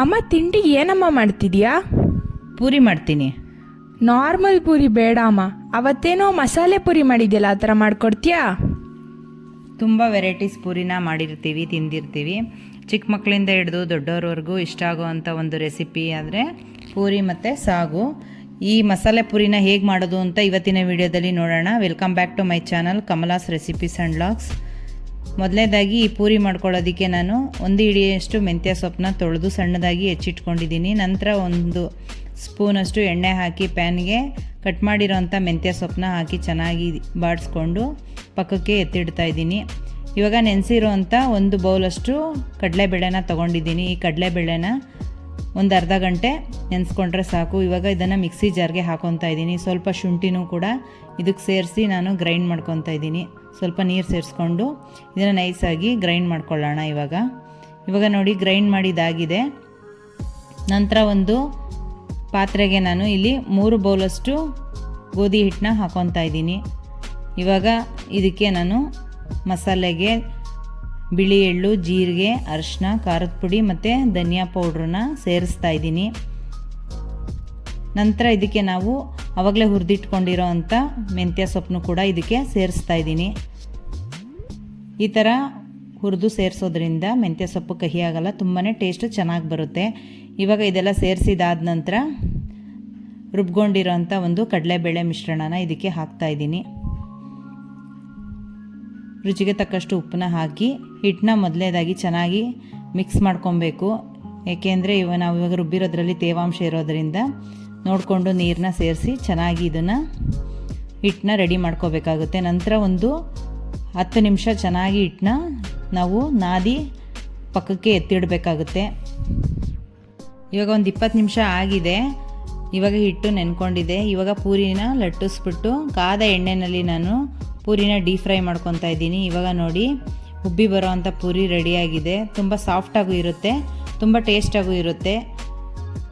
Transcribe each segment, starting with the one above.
ಅಮ್ಮ ತಿಂಡಿ ಏನಮ್ಮ ಮಾಡ್ತಿದ್ಯಾ? ಪೂರಿ ಮಾಡ್ತೀನಿ. ನಾರ್ಮಲ್ ಪೂರಿ ಬೇಡ ಅಮ್ಮ. ಅವತ್ತೇನೋ ಮಸಾಲೆ ಪೂರಿ ಮಾಡಿದ್ಯಲ್ಲ ಆ ಥರ ಮಾಡ್ಕೊಡ್ತೀಯಾ? ತುಂಬ ವೆರೈಟೀಸ್ ಪೂರಿನ ಮಾಡಿರ್ತೀವಿ ತಿಂದಿರ್ತೀವಿ. ಚಿಕ್ಕ ಮಕ್ಕಳಿಂದ ಹಿಡಿದು ದೊಡ್ಡವ್ರವರೆಗೂ ಇಷ್ಟ ಆಗೋವಂಥ ಒಂದು ರೆಸಿಪಿ ಆದರೆ ಪೂರಿ ಮತ್ತು ಸಾಗು. ಈ ಮಸಾಲೆ ಪೂರಿನ ಹೇಗೆ ಮಾಡೋದು ಅಂತ ಇವತ್ತಿನ ವಿಡಿಯೋದಲ್ಲಿ ನೋಡೋಣ. Welcome back to my channel Kamala's recipes and logs ಮೊದಲನೇದಾಗಿ ಈ ಪೂರಿ ಮಾಡ್ಕೊಳ್ಳೋದಕ್ಕೆ ನಾನು ಒಂದು ಹಿಡಿಯಷ್ಟು ಮೆಂತ್ಯ ಸೊಪ್ಪನ್ನ ತೊಳೆದು ಸಣ್ಣದಾಗಿ ಹೆಚ್ಚಿಟ್ಕೊಂಡಿದ್ದೀನಿ. ನಂತರ ಒಂದು ಸ್ಪೂನಷ್ಟು ಎಣ್ಣೆ ಹಾಕಿ ಪ್ಯಾನ್ಗೆ ಕಟ್ ಮಾಡಿರೋಂಥ ಮೆಂತ್ಯ ಸೊಪ್ಪನ್ನ ಹಾಕಿ ಚೆನ್ನಾಗಿ ಬಾಡಿಸ್ಕೊಂಡು ಪಕ್ಕಕ್ಕೆ ಎತ್ತಿಡ್ತಾ ಇದ್ದೀನಿ. ಇವಾಗ ನೆನೆಸಿರೋಂಥ ಒಂದು ಬೌಲಷ್ಟು ಕಡಲೆಬೇಳೆನ ತೊಗೊಂಡಿದ್ದೀನಿ. ಈ ಕಡಲೆಬೇಳೆನ ಒಂದು ಅರ್ಧ ಗಂಟೆ ನೆನೆಸ್ಕೊಂಡ್ರೆ ಸಾಕು. ಇವಾಗ ಇದನ್ನು ಮಿಕ್ಸಿ ಜಾರ್ಗೆ ಹಾಕೊತಾ ಇದ್ದೀನಿ. ಸ್ವಲ್ಪ ಶುಂಠಿನೂ ಕೂಡ ಇದಕ್ಕೆ ಸೇರಿಸಿ ನಾನು ಗ್ರೈಂಡ್ ಮಾಡ್ಕೊತಾ ಇದ್ದೀನಿ. ಸ್ವಲ್ಪ ನೀರು ಸೇರಿಸ್ಕೊಂಡು ಇದನ್ನು ನೈಸಾಗಿ ಗ್ರೈಂಡ್ ಮಾಡ್ಕೊಳ್ಳೋಣ ಇವಾಗ. ಇವಾಗ ನೋಡಿ ಗ್ರೈಂಡ್ ಮಾಡಿದಾಗಿದೆ ನಂತರ ಒಂದು ಪಾತ್ರೆಗೆ ನಾನು ಇಲ್ಲಿ ಮೂರು ಬೌಲಷ್ಟು ಗೋಧಿ ಹಿಟ್ಟನ್ನ ಹಾಕೊತಾ ಇದ್ದೀನಿ. ಇವಾಗ ಇದಕ್ಕೆ ನಾನು ಮಸಾಲೆಗೆ ಬಿಳಿ ಎಳ್ಳು, ಜೀರಿಗೆ, ಅರಿಶಿನ, ಖಾರದ ಪುಡಿ ಮತ್ತು ಧನಿಯಾ ಪೌಡ್ರನ್ನ ಸೇರಿಸ್ತಾ ಇದ್ದೀನಿ. ನಂತರ ಇದಕ್ಕೆ ನಾವು ಆವಾಗಲೇ ಹುರಿದಿಟ್ಕೊಂಡಿರೋ ಅಂಥ ಮೆಂತ್ಯ ಸೊಪ್ಪನ್ನು ಕೂಡ ಇದಕ್ಕೆ ಸೇರಿಸ್ತಾ ಇದ್ದೀನಿ. ಈ ಥರ ಹುರಿದು ಸೇರಿಸೋದ್ರಿಂದ ಮೆಂತ್ಯ ಸೊಪ್ಪು ಕಹಿ ಆಗಲ್ಲ ತುಂಬಾ ಟೇಸ್ಟು ಚೆನ್ನಾಗಿ ಬರುತ್ತೆ. ಇವಾಗ ಇದೆಲ್ಲ ಸೇರಿಸಿದಾದ ನಂತರ ರುಬ್ಕೊಂಡಿರೋಂಥ ಒಂದು ಕಡಲೆಬೇಳೆ ಮಿಶ್ರಣನ ಇದಕ್ಕೆ ಹಾಕ್ತಾ ಇದ್ದೀನಿ. ರುಚಿಗೆ ತಕ್ಕಷ್ಟು ಉಪ್ಪನ್ನ ಹಾಕಿ ಹಿಟ್ಟನ್ನ ಮೊದಲೇದಾಗಿ ಚೆನ್ನಾಗಿ ಮಿಕ್ಸ್ ಮಾಡ್ಕೊಬೇಕು. ಏಕೆಂದರೆ ಇವ ನಾವು ಇವಾಗ ರುಬ್ಬಿರೋದ್ರಲ್ಲಿ ತೇವಾಂಶ ಇರೋದರಿಂದ ನೋಡಿಕೊಂಡು ನೀರನ್ನ ಸೇರಿಸಿ ಚೆನ್ನಾಗಿ ಇದನ್ನು ಹಿಟ್ಟನ್ನ ರೆಡಿ ಮಾಡ್ಕೋಬೇಕಾಗುತ್ತೆ. ನಂತರ ಒಂದು ಹತ್ತು ನಿಮಿಷ ಚೆನ್ನಾಗಿ ಹಿಟ್ಟನ್ನ ನಾವು ನಾದಿ ಪಕ್ಕಕ್ಕೆ ಎತ್ತಿಡಬೇಕಾಗುತ್ತೆ. ಇವಾಗ ಒಂದು ಇಪ್ಪತ್ತು ನಿಮಿಷ ಆಗಿದೆ. ಇವಾಗ ಹಿಟ್ಟು ನೆನ್ಕೊಂಡಿದೆ. ಇವಾಗ ಪೂರಿನ ಲಟ್ಟಿಸ್ಬಿಟ್ಟು ಕಾದ ಎಣ್ಣೆಯಲ್ಲಿ ನಾನು ಪೂರಿನ ಡೀಪ್ ಫ್ರೈ ಮಾಡ್ಕೊತಾ ಇದ್ದೀನಿ. ಇವಾಗ ನೋಡಿ, ಉಬ್ಬಿ ಬರೋವಂಥ ಪೂರಿ ರೆಡಿಯಾಗಿದೆ. ತುಂಬ ಸಾಫ್ಟಾಗೂ ಇರುತ್ತೆ, ತುಂಬ ಟೇಸ್ಟಾಗೂ ಇರುತ್ತೆ.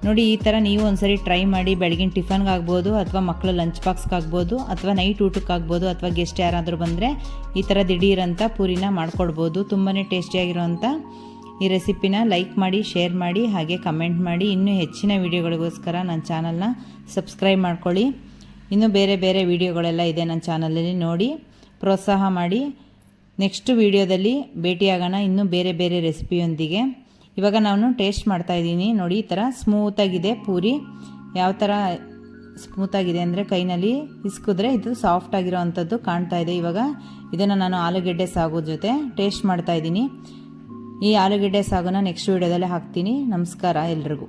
ನೋಡಿ, ಈ ಥರ ನೀವು ಒಂದ್ಸರಿ ಟ್ರೈ ಮಾಡಿ ಬೆಳಗಿನ ಟಿಫನ್ಗೆ ಆಗ್ಬೋದು ಅಥವಾ ಮಕ್ಕಳು ಲಂಚ್ ಬಾಕ್ಸ್ಗೆ ಆಗ್ಬೋದು ಅಥವಾ ನೈಟ್ ಊಟಕ್ಕೆ ಆಗ್ಬೋದು ಅಥವಾ ಗೆಸ್ಟ್ ಯಾರಾದರೂ ಬಂದರೆ ಈ ಥರ ದಿಢೀರಂಥ ಪೂರಿನ ಮಾಡ್ಕೊಡ್ಬೋದು. ತುಂಬಾ ಟೇಸ್ಟಿಯಾಗಿರೋವಂಥ ಈ ರೆಸಿಪಿನ ಲೈಕ್ ಮಾಡಿ ಶೇರ್ ಮಾಡಿ, ಹಾಗೆ ಕಮೆಂಟ್ ಮಾಡಿ. ಇನ್ನೂ ಹೆಚ್ಚಿನ ವೀಡಿಯೋಗಳಿಗೋಸ್ಕರ ನನ್ನ ಚಾನಲ್ನ ಸಬ್ಸ್ಕ್ರೈಬ್ ಮಾಡ್ಕೊಳ್ಳಿ. ಇನ್ನೂ ಬೇರೆ ಬೇರೆ ವೀಡಿಯೋಗಳೆಲ್ಲ ಇದೆ ನನ್ನ ಚಾನಲಲ್ಲಿ ನೋಡಿ. ಪ್ರೋತ್ಸಾಹ ಮಾಡಿ. ನೆಕ್ಸ್ಟ್ ವೀಡಿಯೋದಲ್ಲಿ ಭೇಟಿಯಾಗೋಣ. ಇನ್ನೂ ಬೇರೆ ಬೇರೆ ರೆಸಿಪಿಯೊಂದಿಗೆ ಇವಾಗ ನಾನು ಟೇಸ್ಟ್ ಮಾಡ್ತಾ ಇದ್ದೀನಿ. ನೋಡಿ, ಈ ಥರ ಸ್ಮೂತಾಗಿದೆ ಪೂರಿ. ಯಾವ ಥರ ಸ್ಮೂತಾಗಿದೆ ಅಂದರೆ ಕೈನಲ್ಲಿ ಇಸ್ಕಿದ್ರೆ ಇದು ಸಾಫ್ಟ್ ಆಗಿರೋ ಅಂಥದ್ದು ಕಾಣ್ತಾ ಇದೆ ಇವಾಗ. ಇದನ್ನು ನಾನು ಆಲೂಗೆಡ್ಡೆ ಸಾಗು ಜೊತೆ ಟೇಸ್ಟ್ ಮಾಡ್ತಾ ಇದ್ದೀನಿ. ಈ ಆಲೂಗೆಡ್ಡೆ ಸಾಗನ್ನ ನೆಕ್ಸ್ಟ್ ವೀಡಿಯೋದಲ್ಲೇ ಹಾಕ್ತೀನಿ. ನಮಸ್ಕಾರ ಎಲ್ರಿಗೂ.